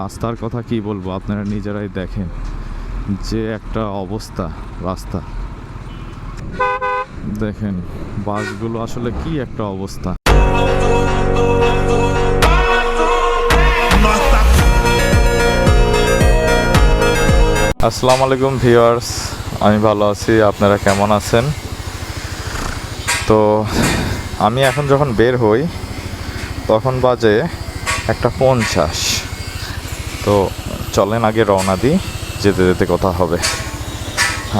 রাস্তার কথা কি বলব? আপনারা নিজেরাই দেখেন যে একটা অবস্থা রাস্তা। দেখেন, বাসগুলো আসলে কি একটা অবস্থা। আসসালামু আলাইকুম ভিউয়ার্স, আমি ভালো আছি, আপনারা কেমন আছেন? তো আমি এখন যখন বের হই, তখন বাজে একটা পঞ্চাশ। তো চলেন আগে রওনা দিই, যেতে যেতে কথা হবে।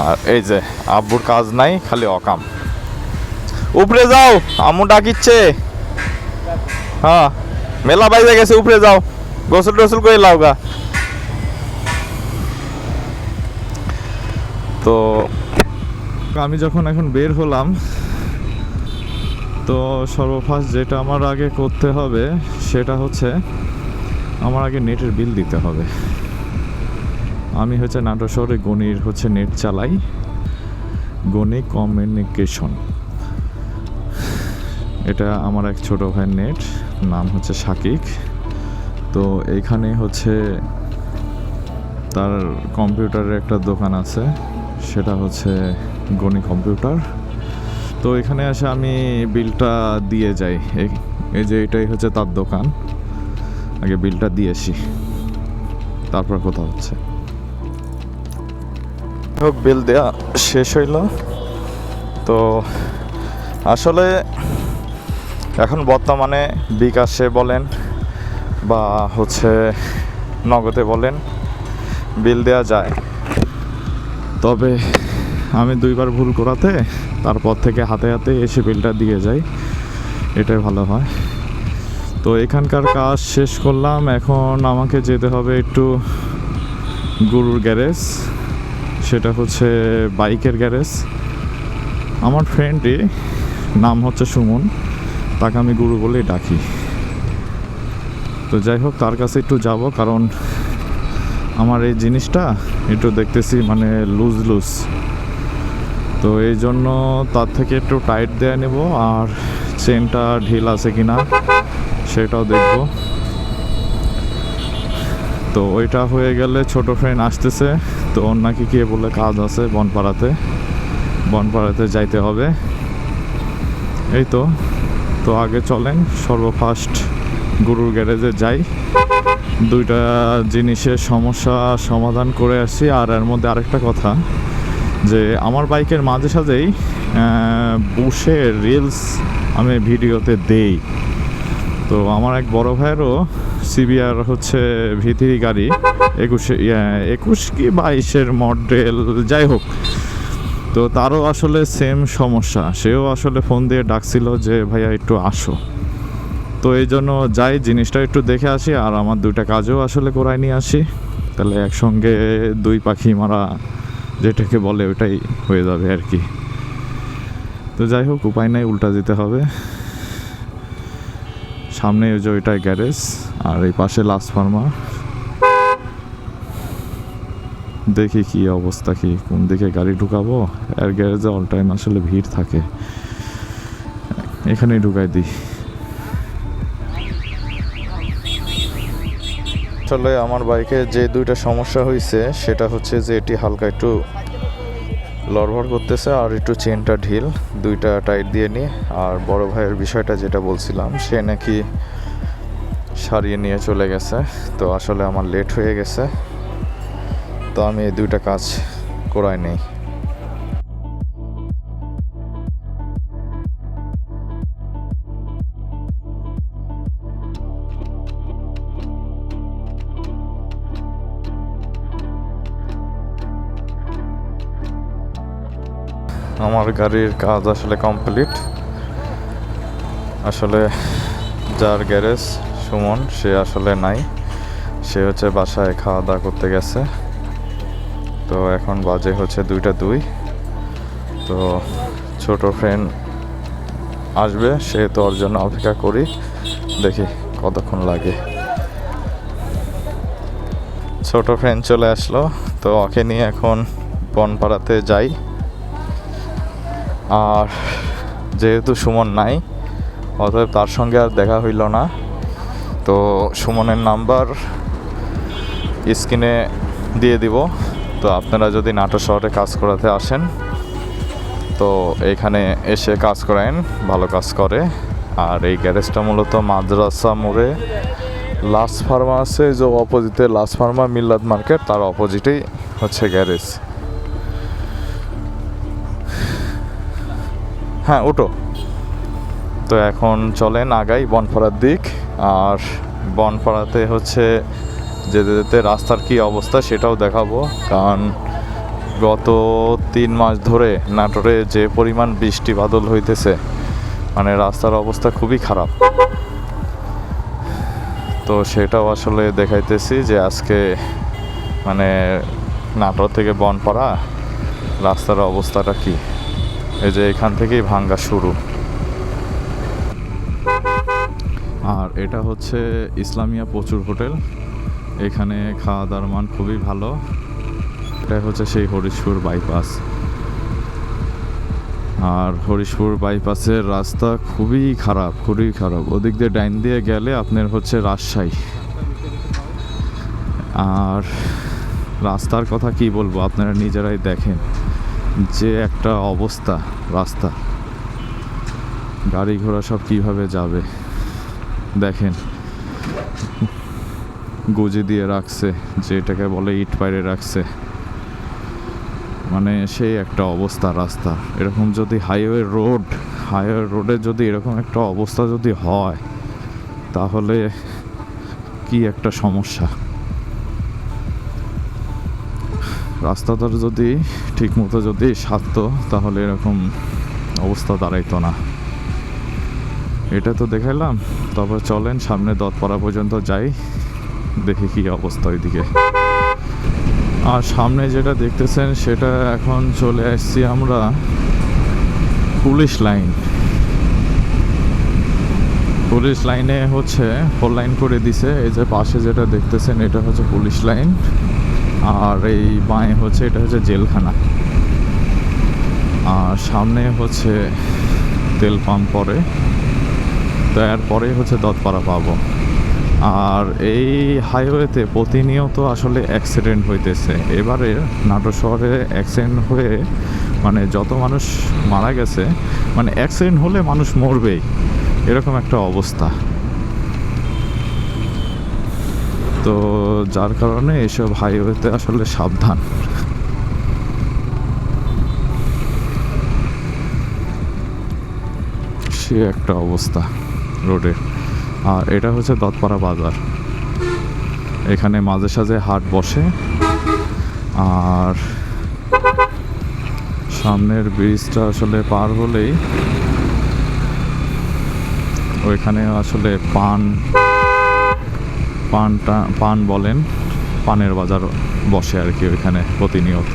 আর এই যে, আব্বুর কাজ নাই, খালি অকাম। উপরে যাও, আম্মু ডাকিচ্ছে। হ্যাঁ মেলা বাইরে গেছে, উপরে যাও। গোসল টোসল করে লাও গা। তো আমি যখন এখন বের হলাম, তো সর্বফার্স্ট যেটা আমার আগে করতে হবে, সেটা হচ্ছে আমার আগে নেটের বিল দিতে হবে। আমি হচ্ছে নাটোর শহরে গণির হচ্ছে নেট চালাই। গণি কমিউনিকেশন। এটা আমার এক ছোট ভাইয়ের নেট, নাম হচ্ছে শাকিক তো এইখানে হচ্ছে তার কম্পিউটারের একটা দোকান আছে, সেটা হচ্ছে গণি কম্পিউটার। তো এখানে এসে আমি বিলটা দিয়ে যাই। এই যে এটাই হচ্ছে তার দোকান। আগে বিলটা দিয়ে আসি তারপর কথা হচ্ছে। হোক বিল দেওয়া শেষ হইল। তো আসলে এখন বর্তমানে বিকাশে বলেন বা হচ্ছে নগদে বলেন, বিল দেওয়া যায়। তবে আমি দুইবার ভুল করাতে, তারপর থেকে হাতে হাতে এসে বিলটা দিয়ে যাই। এটাই ভালো হয়। তো এখানকার কাজ শেষ করলাম। এখন আমাকে যেতে হবে একটু গরুর গ্যারেজ। সেটা হচ্ছে বাইকের গ্যারেজ। আমার ফ্রেন্ডই নাম হচ্ছে সুমন। তাকে আমি গুরু বলেই ডাকি। তো যাই হোক, তার কাছে একটু যাব কারণ আমার এই জিনিসটা একটু দেখতেছি মানে লুজ লুজ তো এই জন্য তার থেকে একটু টাইট দেয়া নেব। আর চেনটা ঢিল আছে কিনা সেটাও দেখব। তো ওইটা হয়ে গেলে ছোট ফ্রেন্ড আসতেছে, তো ওর নাকি কে বলে কাজ আছে বনপাড়াতে। বনপাড়াতে যাইতে হবে। এই তো তো আগে চলেন সর্বফার্স্ট গরুর গ্যারেজে যাই। দুইটা জিনিসের সমস্যা সমাধান করে আসি, আর এর মধ্যে আরেকটা কথা, যে আমার বাইকের মাঝে সাঝেই বুশে রিলস আমি ভিডিওতে দেই। তো আমার এক বড় ভাইয়েরও সিবিআর হচ্ছে ভিথি গাড়ি, একুশে একুশ কি বাইশের মডেল, যাই হোক। তো তারও আসলে সেম সমস্যা। সেও আসলে ফোন দিয়ে ডাকছিল যে, ভাইয়া, একটু আসো। তো এই জন্য যাই, জিনিসটা একটু দেখে আসি, আর আমার দুইটা কাজও আসলে করাই নিয়ে আসি। তাহলে একসঙ্গে দুই পাখি মারা যেটাকে বলে, ওটাই হয়ে যাবে আর কি। তো যাই হোক, উপায় নাই, উল্টা দিতে হবে। সামনে ওই যে ওইটাই গ্যারেজ, আর এই পাশে লাস্ট ফার্মা দেখি কি অবস্থা, কি কোন দিকে গাড়ি ঢুকাবো? এর গ্যারেজে অল টাইম আসলে ভিড় থাকে। এখানেই ঢুকাই দিই। আসলে আমার বাইকে যে দুইটা সমস্যা হয়েছে সেটা হচ্ছে যে এটি হালকা একটু লড়ভড় করতেছে আর একটু চেনটা ঢিল, দুইটা টাইট দিয়ে নিই আর বড় ভাইয়ের বিষয়টা যেটা বলছিলাম, সে নাকি সারিয়ে নিয়ে চলে গেছে। তো আসলে আমার লেট হয়ে গেছে। তো আমি এই দুইটা কাজ করাই নেই। আমার গাড়ির কাজ আসলে কমপ্লিট আসলে যার গ্যারেজ সুমন, সে আসলে নাই। সে হচ্ছে বাসায় খাওয়া দাওয়া করতে গেছে। তো এখন বাজে হচ্ছে দুইটা দুই। তো ছোট ফ্রেন্ড আসবে, সে তো ওর জন্য অপেক্ষা করি। দেখি কতক্ষণ লাগে। ছোট ফ্রেন্ড চলে আসলো। তো ওকে নিয়ে এখন বনপাড়াতে যাই। আর যেহেতু সুমন নাই, অতএব তার সঙ্গে আর দেখা হইল না। তো সুমনের নাম্বার স্ক্রিনে দিয়ে দিব। তো আপনারা যদি নাটোর শহরে কাজ করাতে আসেন, তো এখানে এসে কাজ করেন ভালো কাজ করে। আর এই গ্যারেজটা মূলত মাদ্রাসা মোড়ে লাস্ট ফার্মা আছে যে অপোজিটে লাস্ট ফার্মা মিল্লাদ মার্কেট, তার অপোজিটেই হচ্ছে গ্যারেজ। হ্যাঁ ওটো। তো এখন চলেন আগাই বনপাড়ার দিক। আর বনপাড়াতে হচ্ছে যেতে যেতে রাস্তার কি অবস্থা সেটাও দেখাবো। কারণ গত তিন মাস ধরে নাটোরে যে পরিমাণ বৃষ্টি বাদল হইতেছে মানে রাস্তার অবস্থা খুবই খারাপ। তো সেটাও আসলে দেখাইতেছি যে আজকে মানে নাটোর থেকে বনপাড়া রাস্তার অবস্থাটা কি। এই যে এখান থেকেই ভাঙ্গা শুরু। আর এটা হচ্ছে ইসলামিয়া প্রচুর হোটেল। এখানে খাওয়া দাওয়ার মান খুবই ভালো। এটা হচ্ছে সেই হরিশপুর বাইপাস আর হরিশপুর বাইপাসের রাস্তা খুবই খারাপ খুবই খারাপ। ওদিক দিয়ে ডাইন দিয়ে গেলে আপনার হচ্ছে রাজশাহী। আর রাস্তার কথা কি বলব? আপনারা নিজেরাই দেখেন। যে একটা অবস্থা, রাস্তা। গাড়ি ঘোড়া সব কীভাবে যাবে? দেখেন। গুজে দিয়ে রাখছে যেটাকে বলে ইট পাইরে রাখছে। মানে সেই একটা অবস্থা রাস্তা। এরকম যদি হাইওয়ে রোড, হাইওয়ে রোডে যদি এরকম একটা অবস্থা যদি হয়, তাহলে কি একটা সমস্যা? রাস্তাটা যদি ঠিকমতো যদি সারতো, তাহলে এরকম অবস্থা দাঁড়াইতো না। এটা তো দেখাইলাম, তারপর চলেন সামনে দতপাড়া পর্যন্ত যাই, দেখি কি অবস্থা ওইদিকে। আর সামনে যেটা দেখতেছেন, সেটা এখন চলে আসছি আমরা পুলিশ লাইন। পুলিশ লাইনে হচ্ছে ফোর লাইন করে দিছে, এই যে পাশে যেটা দেখতেছেন, এটা হচ্ছে পুলিশ লাইন। আর এই বাঁয়ে হচ্ছে, এটা হচ্ছে জেলখানা। আর সামনে হচ্ছে তেল পাম্প পরে। তো এরপরে হচ্ছে দতপাড়া পাবো। আর এই হাইওয়েতে প্রতিনিয়ত আসলে অ্যাক্সিডেন্ট হইতেছে। এবারে নাটোর শহরে অ্যাক্সিডেন্ট হয়ে মানে যত মানুষ মারা গেছে মানে অ্যাক্সিডেন্ট হলে মানুষ মরবেই। এরকম একটা অবস্থা। তো যার কারণে এসব হাইওয়েতে আসলে সাবধান। সে একটা অবস্থা রোডে। আর এটা হচ্ছে দতপাড়া বাজার। এখানে মাঝে সাঝে হাট বসে। আর সামনের ব্রিজটা আসলে পার হলেই ওইখানে আসলে পান পানটা, পান বলেন, পানের বাজার বসে আর কি ওইখানে প্রতিনিয়ত।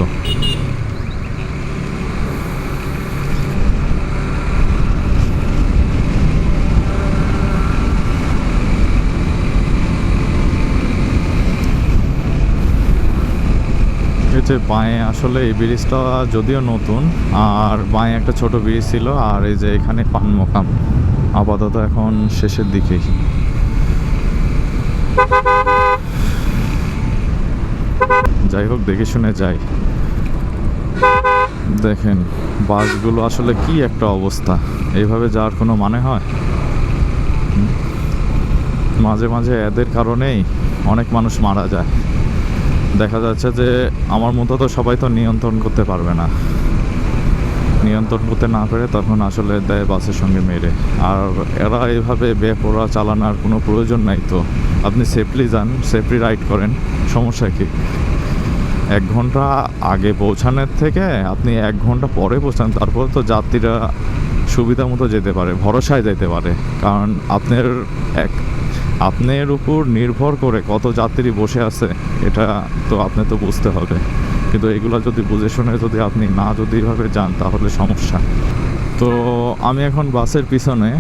যে বাঁয়ে আসলে এই ব্রিজটা যদিও নতুন, আর বাঁয়ে একটা ছোট ব্রিজ ছিল, আর এই যে এখানে পান মোকাম। আপাতত এখন শেষের দিকেই। যাই হোক, দেখে শুনে যাই। দেখেন, বাসগুলো আসলে কি একটা অবস্থা। এইভাবে যাওয়ার কোনো মানে হয়? মাঝে মাঝে এদের কারণেই অনেক মানুষ মারা যায়। দেখা যাচ্ছে যে, আমার মতো তো সবাই তো নিয়ন্ত্রণ করতে পারবে না। নিয়ন্ত্রণ করতে না পেরে তখন আসলে দেয় বাসের সঙ্গে মেরে। আর এরা এইভাবে বেপরোয়া চালানোর কোনো প্রয়োজন নাই তো। আপনি সেফলি যান সেফলি রাইড করেন। সমস্যা কি? এক ঘণ্টা আগে পৌঁছানোর থেকে আপনি এক ঘণ্টা পরে পৌঁছান, তারপর তো যাত্রীরা সুবিধা মতো যেতে পারে, ভরসায় যেতে পারে। কারণ আপনার এক, আপনার উপর নির্ভর করে কত যাত্রী বসে আছে, এটা তো আপনি তো বুঝতে হবে। কিন্তু এগুলো যদি বুঝে শুনে যদি আপনি না যদি এভাবে যান, তাহলে সমস্যা। তো আমি এখন বাসের পিছনে,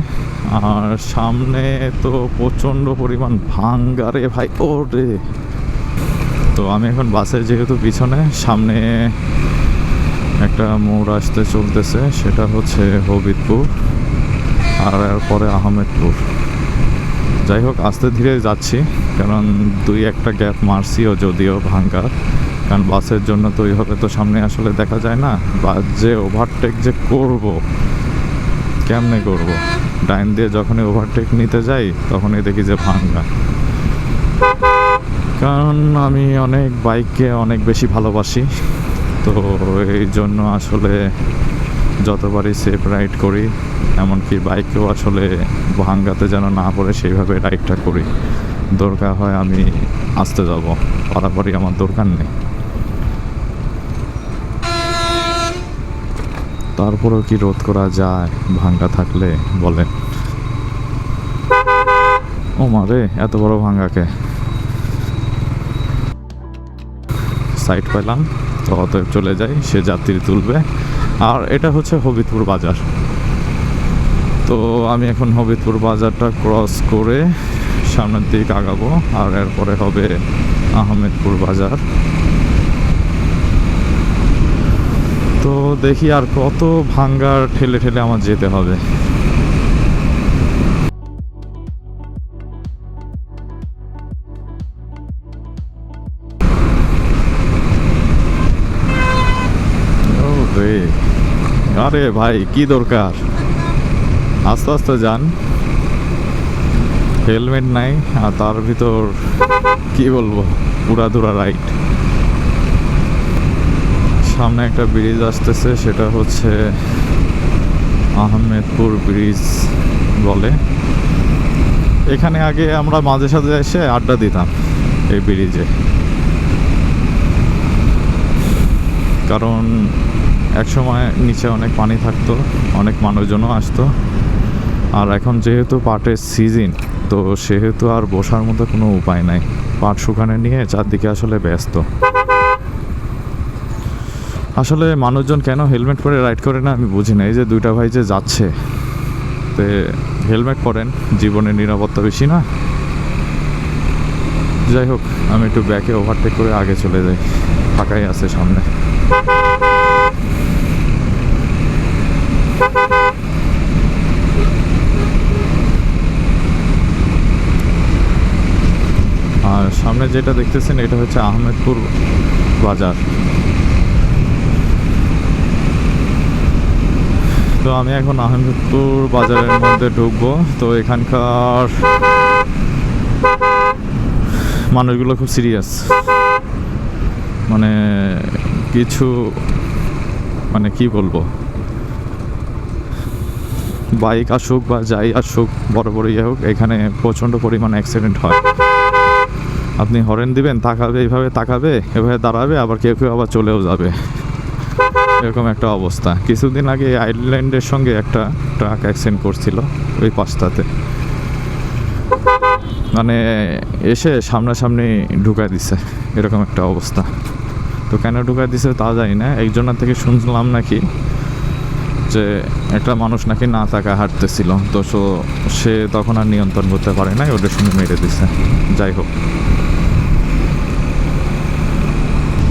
আর সামনে তো প্রচণ্ড পরিমাণ ভাঙ্গারে ভাই ও রে তো আমি এখন বাসের যেহেতু পিছনে, সামনে একটা মোড় আসতে চলতেছে, সেটা হচ্ছে হবিদপুর আর এরপরে আহমেদপুর। যাই হোক, আস্তে ধীরে যাচ্ছি, কারণ দুই একটা গ্যাপ মারছিও যদিও ভাঙ্গার, কারণ বাসের জন্য তো ওইভাবে তো সামনে আসলে দেখা যায় না। বা যে ওভারটেক যে করব, কেমনে করব? ডাইন দিয়ে যখনই ওভারটেক নিতে যাই, তখনই দেখি যে ভাঙ্গা কারণ আমি অনেক বাইককে অনেক বেশি ভালোবাসি। তো এই জন্য আসলে যতবারই সেফ রাইড করি, এমনকি বাইকেও আসলে ভাঙ্গাতে যেন না পড়ে, সেইভাবে রাইডটা করি। দরকার হয় আমি আসতে যাব। পারাপারি আমার দরকার নেই। তারপরেও কি রোধ করা যায় ভাঙ্গা থাকলে বলে ও মারে এত বড় ভাঙ্গাকে সাইড পেলাম, তো অতএব চলে যাই, সে যাত্রী তুলবে। আর এটা হচ্ছে হবিদপুর বাজার। তো আমি এখন হবিদপুর বাজারটা ক্রস করে সামনের দিকে আগাবো, আর এরপরে হবে আহমেদপুর বাজার। তো দেখি আর কত ভাঙ্গার ঠেলে ঠেলে আমার যেতে হবে। আরে ভাই, কি দরকার? আস্তে আস্তে যান। হেলমেট নাই, আর তার ভিতর কি বলব পুরাদুরা রাইড। সামনে একটা ব্রিজ আসতেছে, সেটা হচ্ছে আহমেদপুর ব্রিজ বলে। এখানে আগে আমরা মাঝে সাঝে এসে আড্ডা দিতাম এই ব্রিজে। কারণ একসময় নিচে অনেক পানি থাকতো, অনেক মানুষজনও আসতো। আর এখন যেহেতু পাটের সিজন তো সেহেতু আর বসার মতো কোনো উপায় নাই। পাট শুকানে নিয়ে চারদিকে আসলে ব্যস্ত। আসলে মানুষজন কেন হেলমেট পরে রাইড করে না আমি বুঝি না। এই যে দুইটা ভাই যে যাচ্ছে, তে হেলমেট পরেন, জীবনের নিরাপত্তা বেশি না? যাই হোক, আমি একটু ব্যাকে ওভারটেক করে আগে চলে যাই। ফাঁকাই আছে সামনে আর সামনে যেটা দেখতেছেন, এটা হচ্ছে আহমেদপুর বাজার। তো আমি এখন আহমেদপুর বাজারের মধ্যে ঢুকবো। তো এখানকার মানুষগুলো খুব সিরিয়াস মানে কিছু মানে কি বলব? বাইক আসুক বা যাই আসুক, বড় বড় ইয়ে হোক, এখানে প্রচণ্ড পরিমাণ অ্যাক্সিডেন্ট হয়। আপনি হরেন দিবেন, তাকাবে, এইভাবে তাকাবে, এভাবে দাঁড়াবে, আবার কেউ কেউ আবার চলেও যাবে। এরকম একটা অবস্থা। কিছুদিন আগে আইল্যান্ডের সঙ্গে একটা ট্রাক অ্যাক্সিডেন্ট করছিল ওই পাঁচটাতে মানে এসে সামনাসামনি ঢুকাই দিছে, এরকম একটা অবস্থা। তো কেন ঢুকাই দিছে তা জানি না, একজনের থেকে শুনলাম নাকি যে একটা মানুষ নাকি না তাকা হাঁটতেছিল তো সো সে তখন আর নিয়ন্ত্রণ করতে পারে নাই, ওদের সঙ্গে মেরে দিছে। যাই হোক।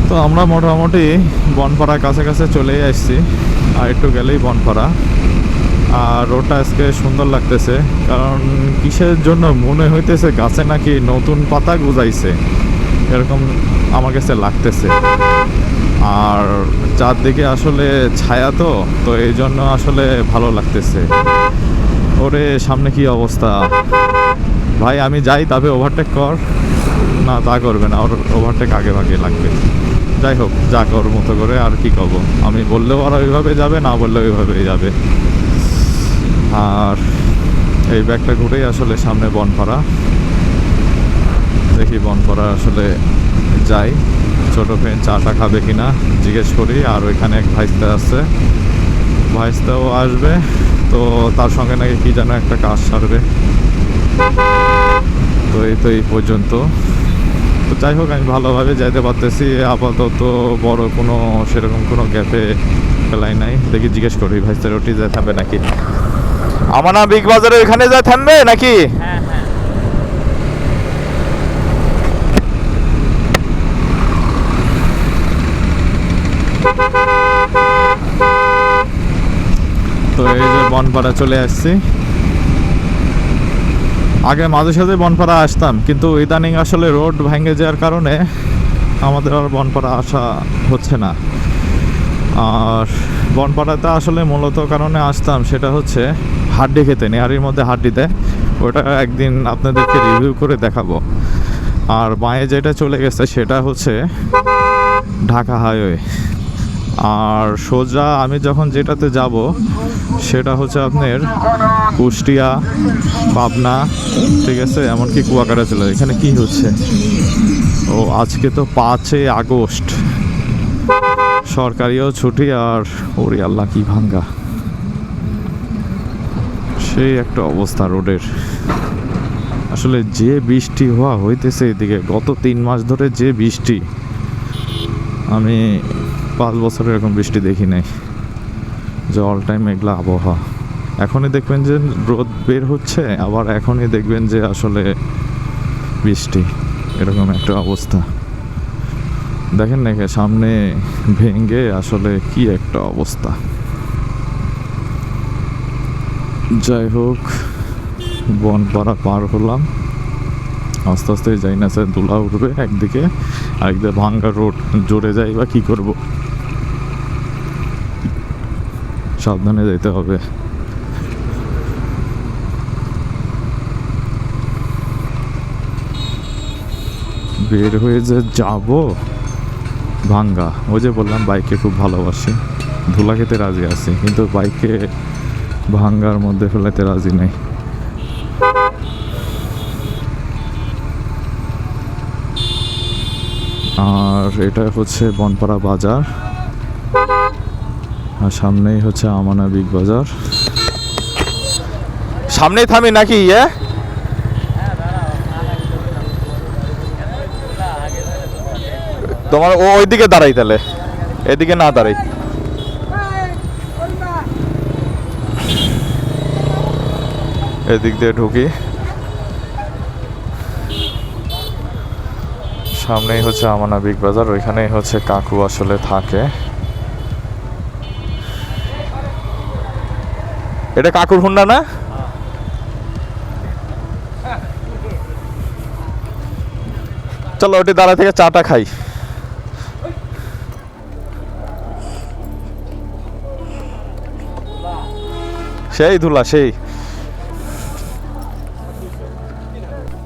তো আমরা মোটামুটি বনপাড়া কাছে কাছে চলেই আসছি, আর একটু গেলেই বনপাড়া। আর রোডটা আজকে সুন্দর লাগতেছে, কারণ কিসের জন্য মনে হইতেছে গাছে নাকি নতুন পাতা গুজাইছে, এরকম আমার কাছে লাগতেছে। আর চারদিকে আসলে ছায়া তো তো এই জন্য আসলে ভালো লাগতেছে। ওরে, সামনে কি অবস্থা? ভাই, আমি যাই, তবে ওভারটেক কর। না, তা করবে না, ওর ওভারটেক আগে ভাগে লাগবে। যাই হোক, যা কর মতো করে আর কি কব আমি বললেও ওরা ওইভাবে যাবে, না বললেও ওইভাবেই যাবে। আর এই ব্যাগটা ঘুরেই আসলে সামনে বনপাড়া। দেখি বনপাড়া আসলে যাই। ছোট ফ্রেন্ড চাটা খাবে কিনা জিজ্ঞেস করি, আর ওইখানে এক ভাইস্তা আছে। ভাইস্তাও আসবে, তো তার সঙ্গে নাকি কি যেন একটা কাজ সারবে। তো এই তো এই পর্যন্ত। তো যাই হোক আমি ভালোভাবে যাইতে পারতেছি। আপাতত বড় কোনো সেরকম কোনো গ্যাপে ফেলাই নাই। দেখি জিজ্ঞেস করি ভাইস্তা রুটি যায় থাকবে নাকি? আমানা বিগ বাজারে ওইখানে যায় থামবে নাকি? হ্যাঁ হ্যাঁ। তো এই যে বনপাড়া চলে আসছি। আগে মাঝে সাঝে বনপাড়া আসতাম, কিন্তু ইদানিং আসলে রোড ভেঙে যাওয়ার কারণে আমাদের আর বনপাড়া আসা হচ্ছে না। আর বনপাড়াতে আসলে মূলত কারণে আসতাম সেটা হচ্ছে হাড্ডি খেতে, নেহারির মধ্যে হাড্ডিতে। ওটা একদিন আপনাদেরকে রিভিউ করে দেখাবো। আর বাঁয়ে যেটা চলে গেছে সেটা হচ্ছে ঢাকা হাইওয়ে। আর সোজা আমি যখন যেটাতে যাব সেটা হচ্ছে আপনার কুষ্টিয়া, পাবনা, ঠিক আছে? এমনকি কুয়াকাটা যায়। এখানে কি হচ্ছে? ও, আজকে তো পাঁচই আগস্ট। সরকারিও ছুটি আর ওরে আল্লাহ, কি ভাঙ্গা। সেই একটা অবস্থা রোডের। আসলে যে বৃষ্টি হওয়া হইতেছে এদিকে, গত তিন মাস ধরে যে বৃষ্টি, আমি পাঁচ বছরের এরকম বৃষ্টি দেখি নাই। যে অল টাইম মেঘলা আবহাওয়া। এখনই দেখবেন যে রোদ বের হচ্ছে, আবার এখনই দেখবেন যে আসলে বৃষ্টি। এরকম একটা অবস্থা। দেখেন না এখানে সামনে ভেঙে আসলে কি একটা অবস্থা। যাই হোক, বনপাড়া পার হলাম। আস্তে আস্তে যাই না স্যার দোলা উঠবে একদিকে, আরেকদিকে ভাঙ্গা রোড, জোরে যাই বা কী করব। সাবধানে যেতে হবে। বের হয়ে যে যাব, ভাঙ্গা। ওই যে বললাম, বাইকে খুব ভালোবাসি। ধুলা খেতে রাজি আছি, কিন্তু বাইকে ভাঙ্গার মধ্যে ফেলাতে রাজি নাই। আর এটা হচ্ছে বনপাড়া বাজার। আর সামনেই হচ্ছে আমানা বিগ বাজার। সামনেই থামি নাকি ইয়ে? তোমার ও ওইদিকে দাঁড়াই তাহলে। এদিকে না দাঁড়াই। এদিক দিয়ে ঢুকি। সামনেই হচ্ছে আমানা বিগ বাজার ওইখানেই হচ্ছে কাকু আসলে থাকে। এটা কাকুর হুন্ডা না? চলো ওটি দাঁড়া থেকে চাটা খাই। সেই ধুলা, সেই।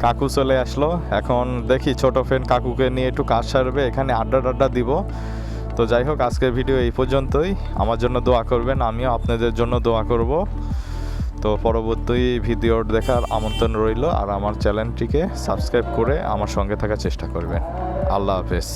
কাকু চলে আসলো। এখন দেখি ছোট ফ্রেন্ড কাকুকে নিয়ে একটু কাজ সারবে, এখানে আড্ডা টাড্ডা দিব। তো যাই হোক, আজকের ভিডিও এই পর্যন্তই। আমার জন্য দোয়া করবেন, আমিও আপনাদের জন্য দোয়া করব। তো পরবর্তী ভিডিও দেখার আমন্ত্রণ রইল, আর আমার চ্যানেলটিকে সাবস্ক্রাইব করে আমার সঙ্গে থাকার চেষ্টা করবেন। আল্লাহ হাফেজ।